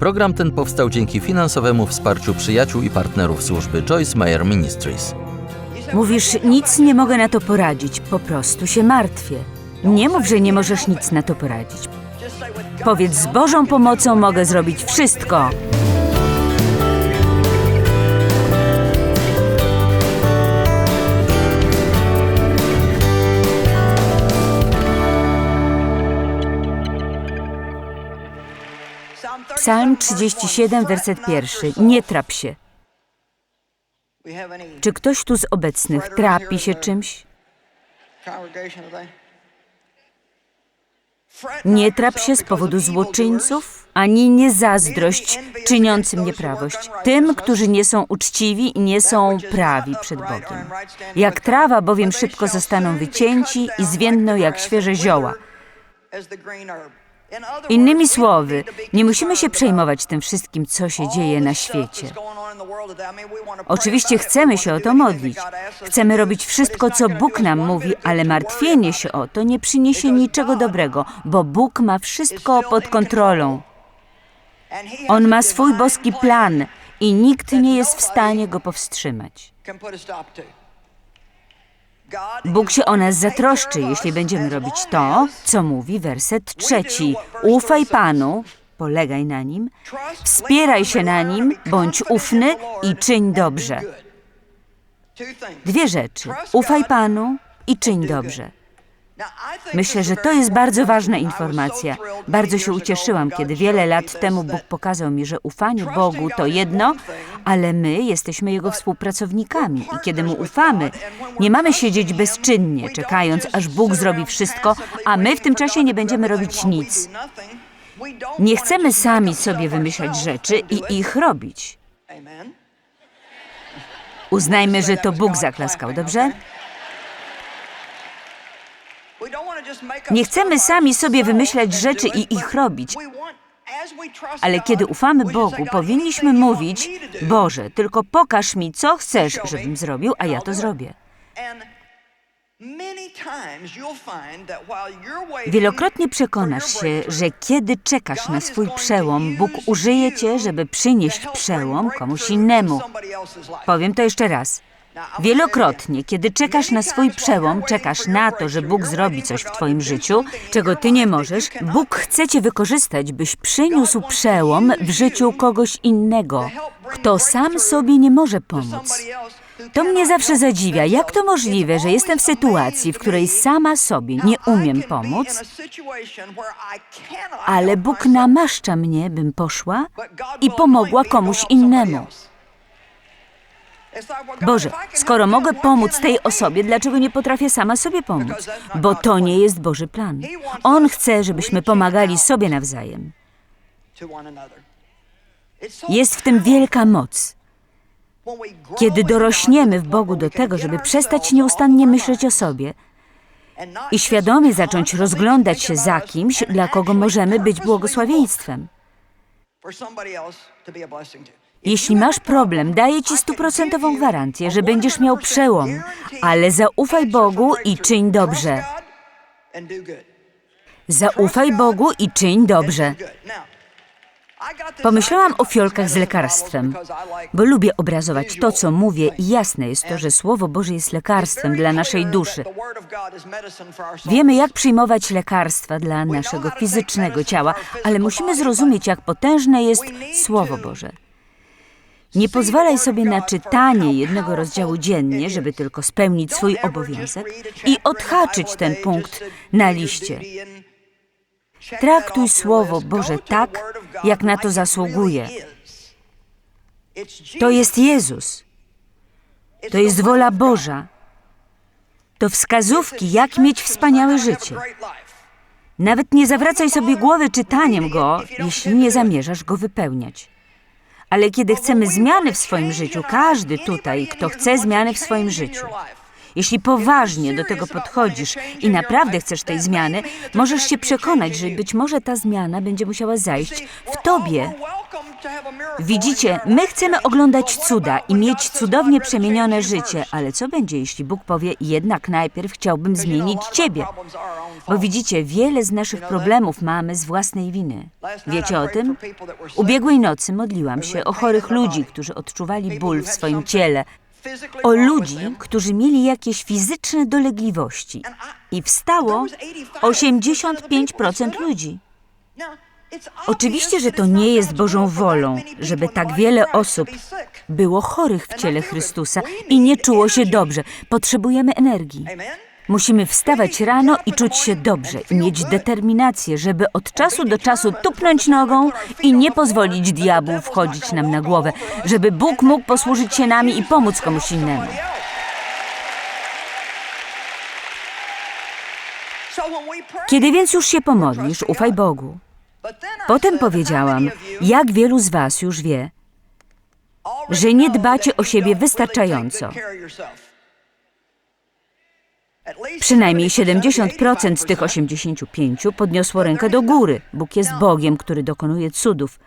Program ten powstał dzięki finansowemu wsparciu przyjaciół i partnerów służby Joyce Meyer Ministries. Mówisz, nic nie mogę na to poradzić, po prostu się martwię. Nie mów, że nie możesz nic na to poradzić. Powiedz, z Bożą pomocą mogę zrobić wszystko. Psalm 37, werset pierwszy. Nie trap się. Czy ktoś tu z obecnych trapi się czymś? Nie trap się z powodu złoczyńców, ani nie zazdrość czyniącym nieprawość, tym, którzy nie są uczciwi i nie są prawi przed Bogiem. Jak trawa bowiem szybko zostaną wycięci i zwiędną jak świeże zioła. Innymi słowy, nie musimy się przejmować tym wszystkim, co się dzieje na świecie. Oczywiście chcemy się o to modlić. Chcemy robić wszystko, co Bóg nam mówi, ale martwienie się o to nie przyniesie niczego dobrego, bo Bóg ma wszystko pod kontrolą. On ma swój boski plan i nikt nie jest w stanie go powstrzymać. Bóg się o nas zatroszczy, jeśli będziemy robić to, co mówi werset trzeci. Ufaj Panu, polegaj na Nim, wspieraj się na Nim, bądź ufny i czyń dobrze. Dwie rzeczy. Ufaj Panu i czyń dobrze. Myślę, że to jest bardzo ważna informacja. Bardzo się ucieszyłam, kiedy wiele lat temu Bóg pokazał mi, że ufanie Bogu to jedno, ale my jesteśmy Jego współpracownikami i kiedy Mu ufamy, nie mamy siedzieć bezczynnie, czekając, aż Bóg zrobi wszystko, a my w tym czasie nie będziemy robić nic. Nie chcemy sami sobie wymyślać rzeczy i ich robić. Uznajmy, że to Bóg zaklaskał, dobrze? Nie chcemy sami sobie wymyślać rzeczy i ich robić. Ale kiedy ufamy Bogu, powinniśmy mówić: Boże, tylko pokaż mi, co chcesz, żebym zrobił, a ja to zrobię. Wielokrotnie przekonasz się, że kiedy czekasz na swój przełom, Bóg użyje cię, żeby przynieść przełom komuś innemu. Powiem to jeszcze raz. Wielokrotnie, kiedy czekasz na swój przełom, czekasz na to, że Bóg zrobi coś w Twoim życiu, czego Ty nie możesz, Bóg chce Cię wykorzystać, byś przyniósł przełom w życiu kogoś innego, kto sam sobie nie może pomóc. To mnie zawsze zadziwia, jak to możliwe, że jestem w sytuacji, w której sama sobie nie umiem pomóc, ale Bóg namaszcza mnie, bym poszła i pomogła komuś innemu. Boże, skoro mogę pomóc tej osobie, dlaczego nie potrafię sama sobie pomóc? Bo to nie jest Boży plan. On chce, żebyśmy pomagali sobie nawzajem. Jest w tym wielka moc. Kiedy dorośniemy w Bogu do tego, żeby przestać nieustannie myśleć o sobie i świadomie zacząć rozglądać się za kimś, dla kogo możemy być błogosławieństwem. Jeśli masz problem, daję ci stuprocentową gwarancję, że będziesz miał przełom, ale zaufaj Bogu i czyń dobrze. Zaufaj Bogu i czyń dobrze. Pomyślałam o fiolkach z lekarstwem, bo lubię obrazować to, co mówię i jasne jest to, że Słowo Boże jest lekarstwem dla naszej duszy. Wiemy, jak przyjmować lekarstwa dla naszego fizycznego ciała, ale musimy zrozumieć, jak potężne jest Słowo Boże. Nie pozwalaj sobie na czytanie jednego rozdziału dziennie, żeby tylko spełnić swój obowiązek i odhaczyć ten punkt na liście. Traktuj Słowo Boże tak, jak na to zasługuje. To jest Jezus. To jest wola Boża. To wskazówki, jak mieć wspaniałe życie. Nawet nie zawracaj sobie głowy czytaniem go, jeśli nie zamierzasz go wypełniać. Ale kiedy chcemy zmiany w swoim życiu, każdy tutaj, kto chce zmiany w swoim życiu, jeśli poważnie do tego podchodzisz i naprawdę chcesz tej zmiany, możesz się przekonać, że być może ta zmiana będzie musiała zajść w tobie. Widzicie, my chcemy oglądać cuda i mieć cudownie przemienione życie, ale co będzie, jeśli Bóg powie, jednak najpierw chciałbym zmienić ciebie? Bo widzicie, wiele z naszych problemów mamy z własnej winy. Wiecie o tym? Ubiegłej nocy modliłam się o chorych ludzi, którzy odczuwali ból w swoim ciele, o ludzi, którzy mieli jakieś fizyczne dolegliwości. I wstało 85% ludzi. Oczywiście, że to nie jest Bożą wolą, żeby tak wiele osób było chorych w ciele Chrystusa i nie czuło się dobrze. Potrzebujemy energii. Musimy wstawać rano i czuć się dobrze i mieć determinację, żeby od czasu do czasu tupnąć nogą i nie pozwolić diabłu wchodzić nam na głowę, żeby Bóg mógł posłużyć się nami i pomóc komuś innemu. Kiedy więc już się pomodlisz, ufaj Bogu. Potem powiedziałam, jak wielu z Was już wie, że nie dbacie o siebie wystarczająco. Przynajmniej 70% z tych 85 podniosło rękę do góry. Bóg jest Bogiem, który dokonuje cudów.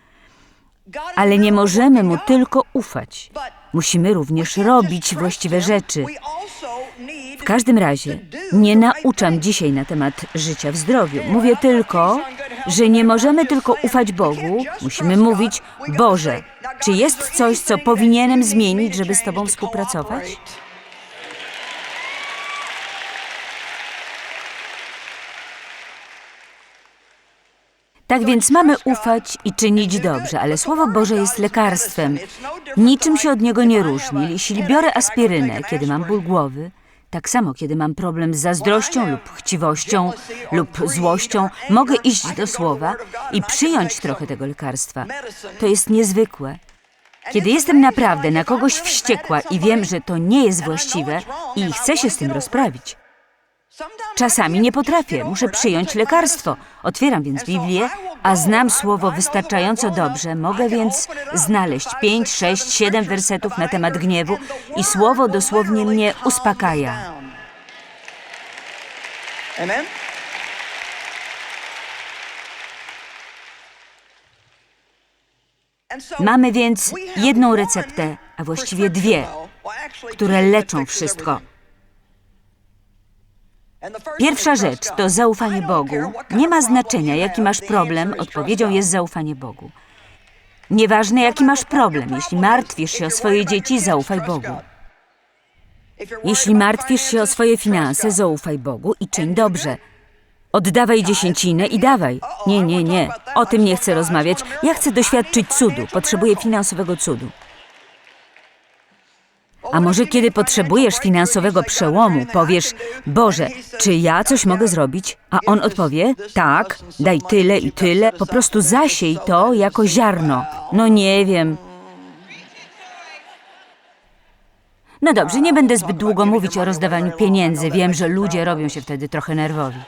Ale nie możemy Mu tylko ufać. Musimy również robić właściwe rzeczy. W każdym razie nie nauczam dzisiaj na temat życia w zdrowiu. Mówię tylko, że nie możemy tylko ufać Bogu, musimy mówić: Boże, czy jest coś, co powinienem zmienić, żeby z Tobą współpracować? Tak więc mamy ufać i czynić dobrze, ale Słowo Boże jest lekarstwem. Niczym się od niego nie różni. Jeśli biorę aspirynę, kiedy mam ból głowy, tak samo kiedy mam problem z zazdrością lub chciwością lub złością, mogę iść do Słowa i przyjąć trochę tego lekarstwa. To jest niezwykłe. Kiedy jestem naprawdę na kogoś wściekła i wiem, że to nie jest właściwe i chcę się z tym rozprawić, Czasami nie potrafię, muszę przyjąć lekarstwo. Otwieram więc Biblię, a znam słowo wystarczająco dobrze. Mogę więc znaleźć pięć, sześć, siedem wersetów na temat gniewu i słowo dosłownie mnie uspokaja. Amen. Mamy więc jedną receptę, a właściwie dwie, które leczą wszystko. Pierwsza rzecz to zaufanie Bogu. Nie ma znaczenia, jaki masz problem, odpowiedzią jest zaufanie Bogu. Nieważne, jaki masz problem, jeśli martwisz się o swoje dzieci, zaufaj Bogu. Jeśli martwisz się o swoje finanse, zaufaj Bogu i czyń dobrze. Oddawaj dziesięcinę i dawaj. Nie, nie, nie. O tym nie chcę rozmawiać. Ja chcę doświadczyć cudu. Potrzebuję finansowego cudu. A może kiedy potrzebujesz finansowego przełomu, powiesz: Boże, czy ja coś mogę zrobić? A on odpowie: Tak, daj tyle i tyle, po prostu zasiej to jako ziarno. No nie wiem. No dobrze, nie będę zbyt długo mówić o rozdawaniu pieniędzy. Wiem, że ludzie robią się wtedy trochę nerwowi.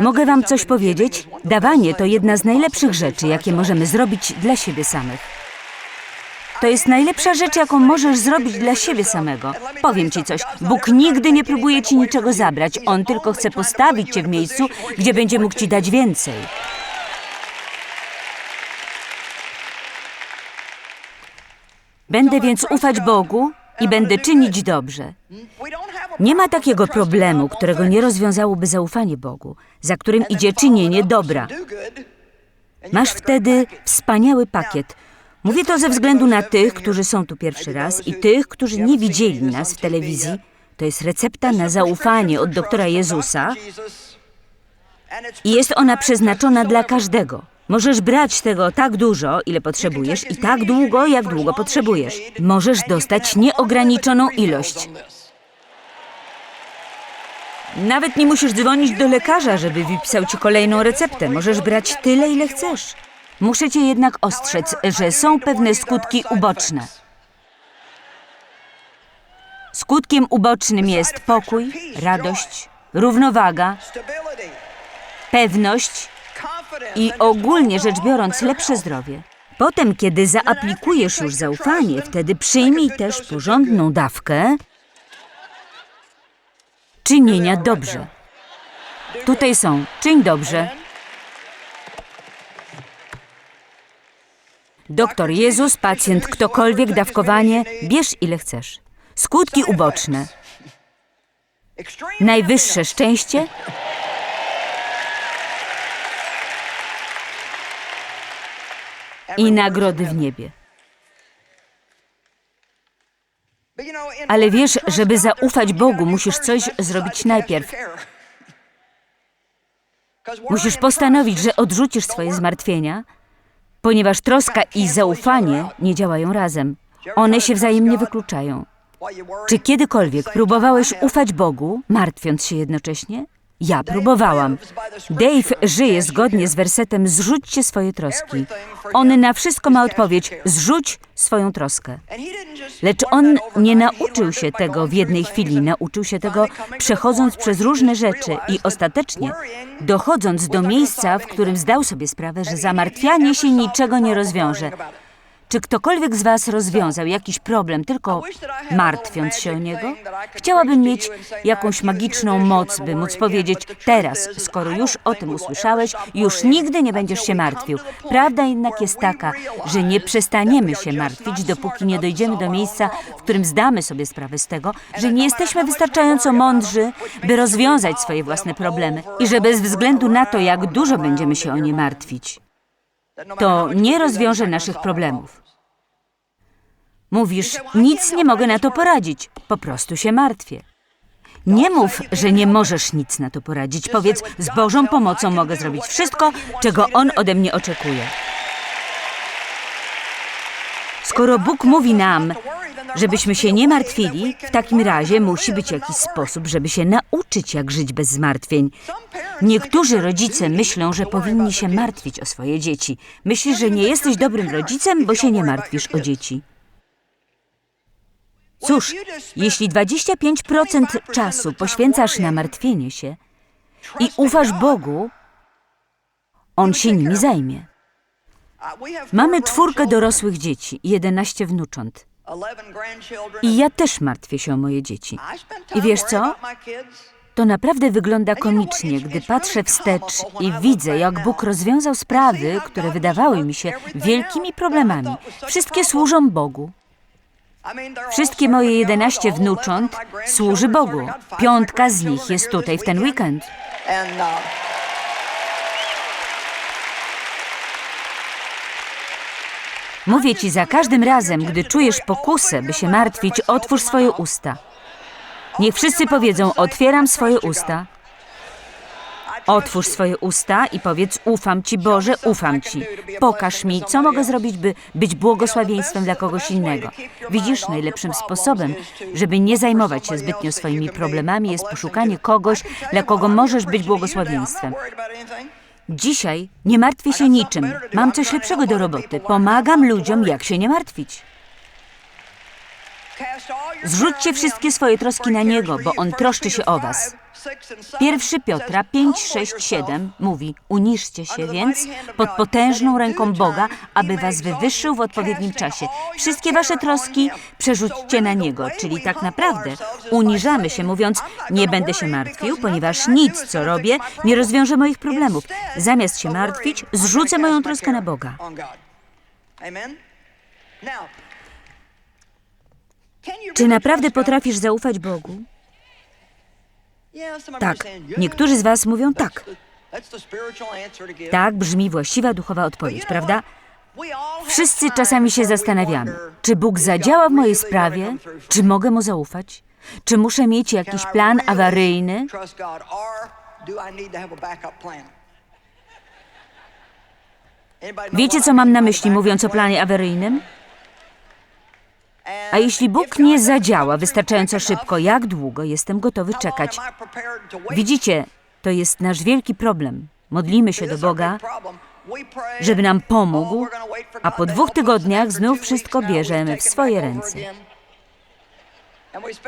Mogę Wam coś powiedzieć? Dawanie to jedna z najlepszych rzeczy, jakie możemy zrobić dla siebie samych. To jest najlepsza rzecz, jaką możesz zrobić dla siebie samego. Powiem ci coś. Bóg nigdy nie próbuje ci niczego zabrać. On tylko chce postawić cię w miejscu, gdzie będzie mógł ci dać więcej. Będę więc ufać Bogu i będę czynić dobrze. Nie ma takiego problemu, którego nie rozwiązałoby zaufanie Bogu, za którym idzie czynienie dobra. Masz wtedy wspaniały pakiet. Mówię to ze względu na tych, którzy są tu pierwszy raz i tych, którzy nie widzieli nas w telewizji. To jest recepta na zaufanie od doktora Jezusa i jest ona przeznaczona dla każdego. Możesz brać tego tak dużo, ile potrzebujesz i tak długo, jak długo potrzebujesz. Możesz dostać nieograniczoną ilość. Nawet nie musisz dzwonić do lekarza, żeby wypisał ci kolejną receptę. Możesz brać tyle, ile chcesz. Muszę cię jednak ostrzec, że są pewne skutki uboczne. Skutkiem ubocznym jest pokój, radość, równowaga, pewność i ogólnie rzecz biorąc lepsze zdrowie. Potem, kiedy zaaplikujesz już zaufanie, wtedy przyjmij też porządną dawkę czynienia dobrze. Tutaj są czyń dobrze, Doktor Jezus, pacjent ktokolwiek, dawkowanie, bierz ile chcesz. Skutki uboczne. Najwyższe szczęście, i nagrody w niebie. Ale wiesz, żeby zaufać Bogu, musisz coś zrobić najpierw. Musisz postanowić, że odrzucisz swoje zmartwienia, ponieważ troska i zaufanie nie działają razem. One się wzajemnie wykluczają. Czy kiedykolwiek próbowałeś ufać Bogu, martwiąc się jednocześnie? Ja próbowałam. Dave żyje zgodnie z wersetem zrzućcie swoje troski. On na wszystko ma odpowiedź zrzuć swoją troskę. Lecz on nie nauczył się tego w jednej chwili, nauczył się tego przechodząc przez różne rzeczy i ostatecznie dochodząc do miejsca, w którym zdał sobie sprawę, że zamartwianie się niczego nie rozwiąże. Czy ktokolwiek z Was rozwiązał jakiś problem tylko martwiąc się o niego? Chciałabym mieć jakąś magiczną moc, by móc powiedzieć teraz, skoro już o tym usłyszałeś, już nigdy nie będziesz się martwił. Prawda jednak jest taka, że nie przestaniemy się martwić, dopóki nie dojdziemy do miejsca, w którym zdamy sobie sprawę z tego, że nie jesteśmy wystarczająco mądrzy, by rozwiązać swoje własne problemy i że bez względu na to, jak dużo będziemy się o nie martwić, to nie rozwiąże naszych problemów. Mówisz, nic nie mogę na to poradzić, po prostu się martwię. Nie mów, że nie możesz nic na to poradzić. Powiedz, z Bożą pomocą mogę zrobić wszystko, czego On ode mnie oczekuje. Skoro Bóg mówi nam, żebyśmy się nie martwili, w takim razie musi być jakiś sposób, żeby się nauczyć, jak żyć bez zmartwień. Niektórzy rodzice myślą, że powinni się martwić o swoje dzieci. Myślisz, że nie jesteś dobrym rodzicem, bo się nie martwisz o dzieci. Cóż, jeśli 25% czasu poświęcasz na martwienie się i ufasz Bogu, On się nimi zajmie. Mamy czwórkę dorosłych dzieci i 11 wnucząt. I ja też martwię się o moje dzieci. I wiesz co? To naprawdę wygląda komicznie, gdy patrzę wstecz i widzę, jak Bóg rozwiązał sprawy, które wydawały mi się wielkimi problemami. Wszystkie służą Bogu. Wszystkie moje 11 wnucząt służy Bogu. Piątka z nich jest tutaj w ten weekend. Mówię ci za każdym razem, gdy czujesz pokusę, by się martwić, otwórz swoje usta. Niech wszyscy powiedzą: Otwieram swoje usta. Otwórz swoje usta i powiedz: Ufam Ci, Boże, ufam Ci. Pokaż mi, co mogę zrobić, by być błogosławieństwem dla kogoś innego. Widzisz, najlepszym sposobem, żeby nie zajmować się zbytnio swoimi problemami, jest poszukanie kogoś, dla kogo możesz być błogosławieństwem. Dzisiaj nie martwię się niczym. Mam coś lepszego do roboty. Pomagam ludziom, jak się nie martwić. Zrzućcie wszystkie swoje troski na Niego, bo On troszczy się o was. Pierwszy Piotra 5, 6, 7 mówi: Uniżcie się więc pod potężną ręką Boga, aby was wywyższył w odpowiednim czasie. Wszystkie wasze troski przerzućcie na Niego, czyli tak naprawdę uniżamy się, mówiąc: Nie będę się martwił, ponieważ nic, co robię, nie rozwiąże moich problemów. Zamiast się martwić, zrzucę moją troskę na Boga. Czy naprawdę potrafisz zaufać Bogu? Tak. Niektórzy z Was mówią tak. Tak brzmi właściwa duchowa odpowiedź, prawda? Wszyscy czasami się zastanawiamy, czy Bóg zadziała w mojej sprawie, czy mogę Mu zaufać, czy muszę mieć jakiś plan awaryjny. Wiecie, co mam na myśli, mówiąc o planie awaryjnym? A jeśli Bóg nie zadziała wystarczająco szybko, jak długo jestem gotowy czekać? Widzicie, to jest nasz wielki problem. Modlimy się do Boga, żeby nam pomógł, a po dwóch tygodniach znów wszystko bierzemy w swoje ręce.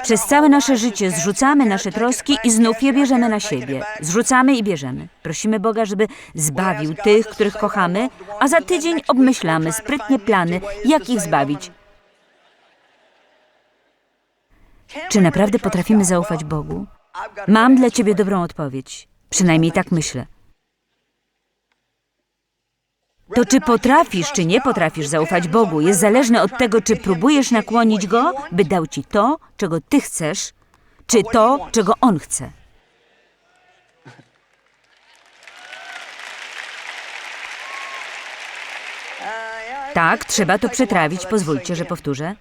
Przez całe nasze życie zrzucamy nasze troski i znów je bierzemy na siebie. Zrzucamy i bierzemy. Prosimy Boga, żeby zbawił tych, których kochamy, a za tydzień obmyślamy sprytnie plany, jak ich zbawić. Czy naprawdę potrafimy zaufać Bogu? Mam dla ciebie dobrą odpowiedź. Przynajmniej tak myślę. To czy potrafisz, czy nie potrafisz zaufać Bogu, jest zależne od tego, czy próbujesz nakłonić Go, by dał ci to, czego ty chcesz, czy to, czego On chce. Tak, trzeba to przetrawić, pozwólcie, że powtórzę.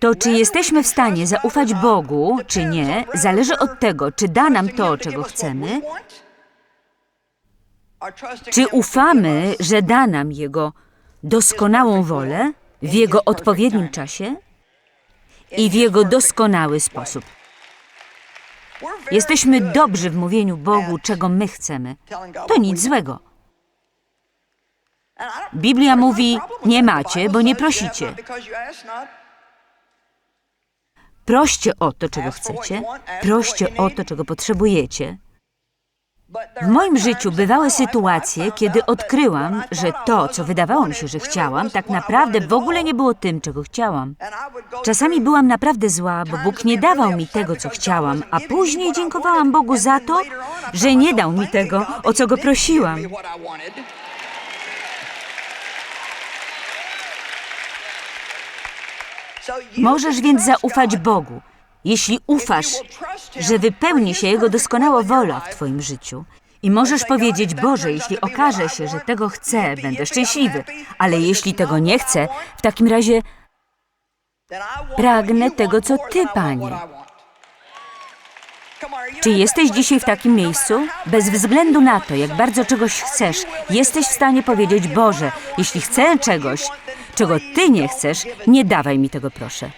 To, czy jesteśmy w stanie zaufać Bogu, czy nie, zależy od tego, czy da nam to, czego chcemy, czy ufamy, że da nam Jego doskonałą wolę w Jego odpowiednim czasie i w Jego doskonały sposób. Jesteśmy dobrzy w mówieniu Bogu, czego my chcemy. To nic złego. Biblia mówi, nie macie, bo nie prosicie. Proście o to, czego chcecie, proście o to, czego potrzebujecie. W moim życiu bywały sytuacje, kiedy odkryłam, że to, co wydawało mi się, że chciałam, tak naprawdę w ogóle nie było tym, czego chciałam. Czasami byłam naprawdę zła, bo Bóg nie dawał mi tego, co chciałam, a później dziękowałam Bogu za to, że nie dał mi tego, o co go prosiłam. Możesz więc zaufać Bogu, jeśli ufasz, że wypełni się Jego doskonała wola w Twoim życiu. I możesz powiedzieć, Boże, jeśli okaże się, że tego chcę, będę szczęśliwy, ale jeśli tego nie chcę, w takim razie pragnę tego, co Ty, Panie. Czy jesteś dzisiaj w takim miejscu? Bez względu na to, jak bardzo czegoś chcesz, jesteś w stanie powiedzieć, Boże, jeśli chcę czegoś, czego Ty nie chcesz, nie dawaj mi tego, proszę.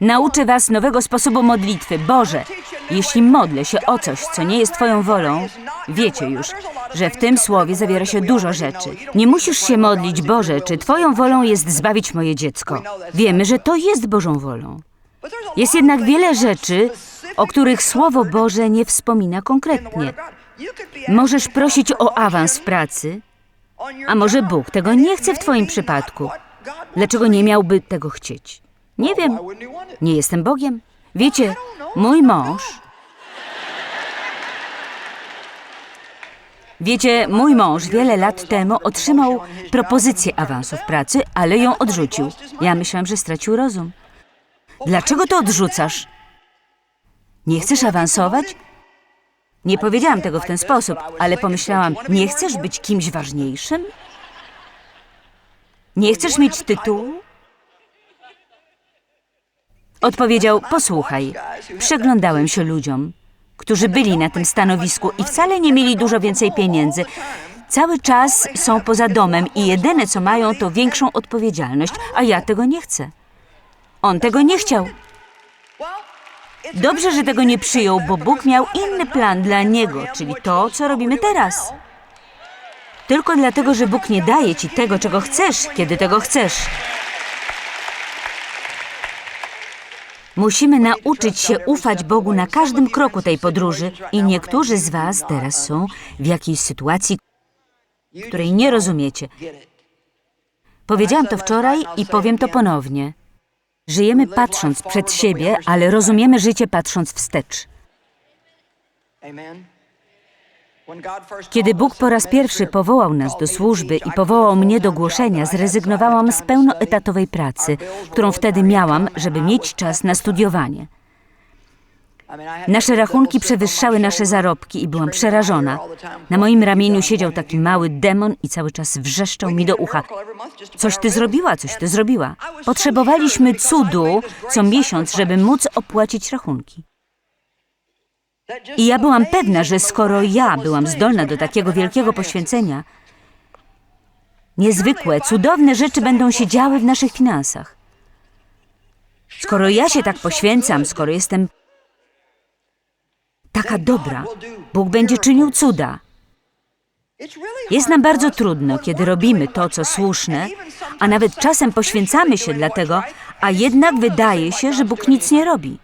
Nauczę Was nowego sposobu modlitwy. Boże, jeśli modlę się o coś, co nie jest Twoją wolą, wiecie już, że w tym słowie zawiera się dużo rzeczy. Nie musisz się modlić, Boże, czy Twoją wolą jest zbawić moje dziecko. Wiemy, że to jest Bożą wolą. Jest jednak wiele rzeczy, o których Słowo Boże nie wspomina konkretnie. Możesz prosić o awans w pracy, a może Bóg tego nie chce w Twoim przypadku. Dlaczego nie miałby tego chcieć? Nie wiem. Nie jestem Bogiem. Wiecie, mój mąż. Wiecie, mój mąż wiele lat temu otrzymał propozycję awansu w pracy, ale ją odrzucił. Ja myślałam, że stracił rozum. Dlaczego to odrzucasz? Nie chcesz awansować? Nie powiedziałam tego w ten sposób, ale pomyślałam, nie chcesz być kimś ważniejszym? Nie chcesz mieć tytułu? Odpowiedział: Posłuchaj, przeglądałem się ludziom, którzy byli na tym stanowisku i wcale nie mieli dużo więcej pieniędzy. Cały czas są poza domem i jedyne co mają to większą odpowiedzialność, a ja tego nie chcę. On tego nie chciał. Dobrze, że tego nie przyjął, bo Bóg miał inny plan dla niego, czyli to, co robimy teraz. Tylko dlatego, że Bóg nie daje ci tego, czego chcesz, kiedy tego chcesz. Musimy nauczyć się ufać Bogu na każdym kroku tej podróży i niektórzy z Was teraz są w jakiejś sytuacji, której nie rozumiecie. Powiedziałam to wczoraj i powiem to ponownie. Żyjemy patrząc przed siebie, ale rozumiemy życie patrząc wstecz. Kiedy Bóg po raz pierwszy powołał nas do służby i powołał mnie do głoszenia, zrezygnowałam z pełnoetatowej pracy, którą wtedy miałam, żeby mieć czas na studiowanie. Nasze rachunki przewyższały nasze zarobki i byłam przerażona. Na moim ramieniu siedział taki mały demon i cały czas wrzeszczał mi do ucha. Coś ty zrobiła, coś ty zrobiła. Potrzebowaliśmy cudu co miesiąc, żeby móc opłacić rachunki. I ja byłam pewna, że skoro ja byłam zdolna do takiego wielkiego poświęcenia, niezwykłe, cudowne rzeczy będą się działy w naszych finansach. Skoro ja się tak poświęcam, skoro jestem taka dobra, Bóg będzie czynił cuda. Jest nam bardzo trudno, kiedy robimy to, co słuszne, a nawet czasem poświęcamy się dla tego, a jednak wydaje się, że Bóg nic nie robi.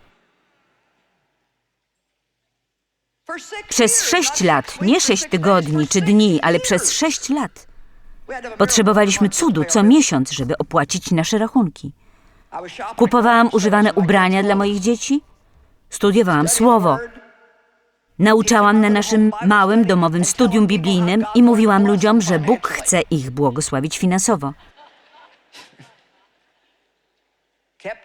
Przez sześć lat, nie sześć tygodni czy dni, ale przez sześć lat potrzebowaliśmy cudu co miesiąc, żeby opłacić nasze rachunki. Kupowałam używane ubrania dla moich dzieci, studiowałam słowo. Nauczałam na naszym małym domowym studium biblijnym i mówiłam ludziom, że Bóg chce ich błogosławić finansowo.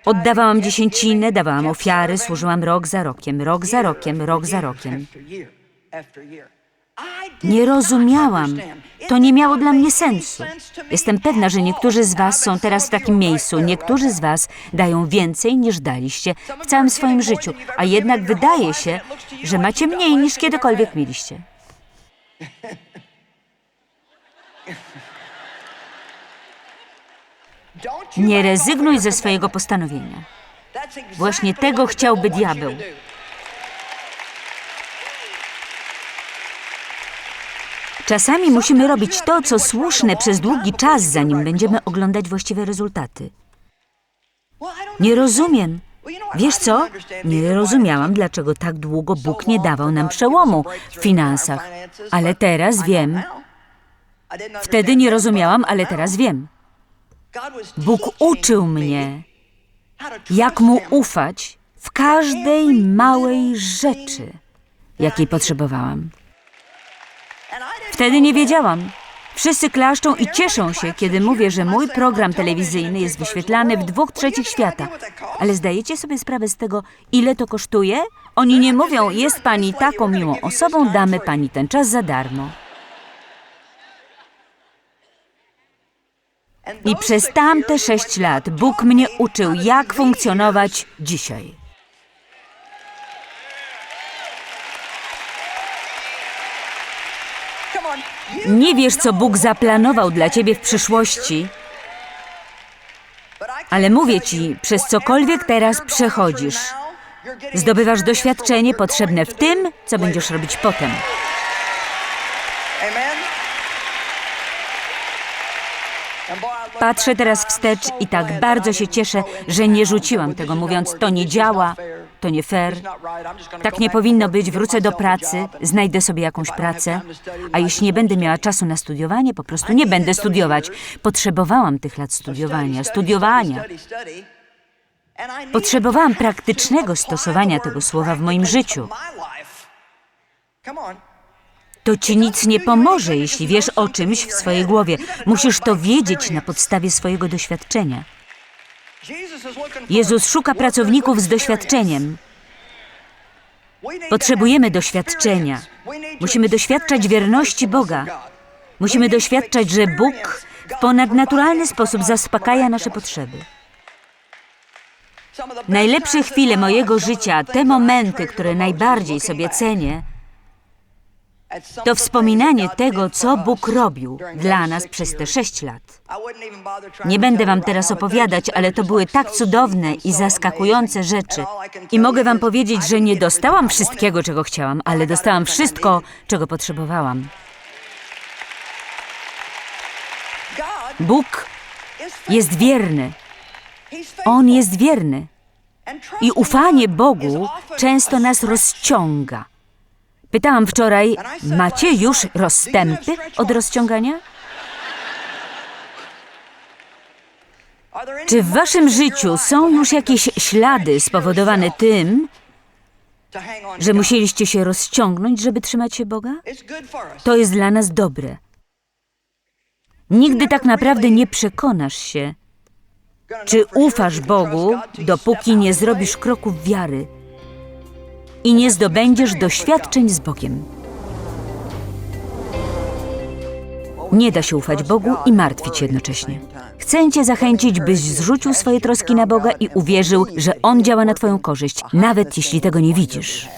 Oddawałam dziesięcinę, dawałam ofiary, służyłam rok za rokiem, rok za rokiem, rok za rokiem. Nie rozumiałam. To nie miało dla mnie sensu. Jestem pewna, że niektórzy z Was są teraz w takim miejscu. Niektórzy z Was dają więcej niż daliście w całym swoim życiu, a jednak wydaje się, że macie mniej niż kiedykolwiek mieliście. Nie rezygnuj ze swojego postanowienia. Właśnie tego chciałby diabeł. Czasami musimy robić to, co słuszne przez długi czas, zanim będziemy oglądać właściwe rezultaty. Nie rozumiem. Wiesz co? Nie rozumiałam, dlaczego tak długo Bóg nie dawał nam przełomu w finansach. Ale teraz wiem. Wtedy nie rozumiałam, ale teraz wiem. Bóg uczył mnie, jak mu ufać w każdej małej rzeczy, jakiej potrzebowałam. Wtedy nie wiedziałam. Wszyscy klaszczą i cieszą się, kiedy mówię, że mój program telewizyjny jest wyświetlany w dwóch trzecich świata. Ale zdajecie sobie sprawę z tego, ile to kosztuje? Oni nie mówią, jest pani taką miłą osobą, damy pani ten czas za darmo. I przez tamte sześć lat Bóg mnie uczył, jak funkcjonować dzisiaj. Nie wiesz, co Bóg zaplanował dla ciebie w przyszłości, ale mówię ci, przez cokolwiek teraz przechodzisz, zdobywasz doświadczenie potrzebne w tym, co będziesz robić potem. Patrzę teraz wstecz i tak bardzo się cieszę, że nie rzuciłam tego, mówiąc, to nie działa, to nie fair. Tak nie powinno być, wrócę do pracy, znajdę sobie jakąś pracę, a jeśli nie będę miała czasu na studiowanie, po prostu nie będę studiować. Potrzebowałam tych lat studiowania, studiowania. Potrzebowałam praktycznego stosowania tego słowa w moim życiu. To ci nic nie pomoże, jeśli wiesz o czymś w swojej głowie. Musisz to wiedzieć na podstawie swojego doświadczenia. Jezus szuka pracowników z doświadczeniem. Potrzebujemy doświadczenia. Musimy doświadczać wierności Boga. Musimy doświadczać, że Bóg w ponadnaturalny sposób zaspokaja nasze potrzeby. Najlepsze chwile mojego życia, te momenty, które najbardziej sobie cenię, to wspominanie tego, co Bóg robił dla nas przez te sześć lat. Nie będę wam teraz opowiadać, ale to były tak cudowne i zaskakujące rzeczy. I mogę wam powiedzieć, że nie dostałam wszystkiego, czego chciałam, ale dostałam wszystko, czego potrzebowałam. Bóg jest wierny. On jest wierny. I ufanie Bogu często nas rozciąga. Pytałam wczoraj, macie już rozstępy od rozciągania? Czy w waszym życiu są już jakieś ślady spowodowane tym, że musieliście się rozciągnąć, żeby trzymać się Boga? To jest dla nas dobre. Nigdy tak naprawdę nie przekonasz się, czy ufasz Bogu, dopóki nie zrobisz kroków wiary i nie zdobędziesz doświadczeń z Bogiem. Nie da się ufać Bogu i martwić jednocześnie. Chcę Cię zachęcić, byś zrzucił swoje troski na Boga i uwierzył, że On działa na Twoją korzyść, nawet jeśli tego nie widzisz.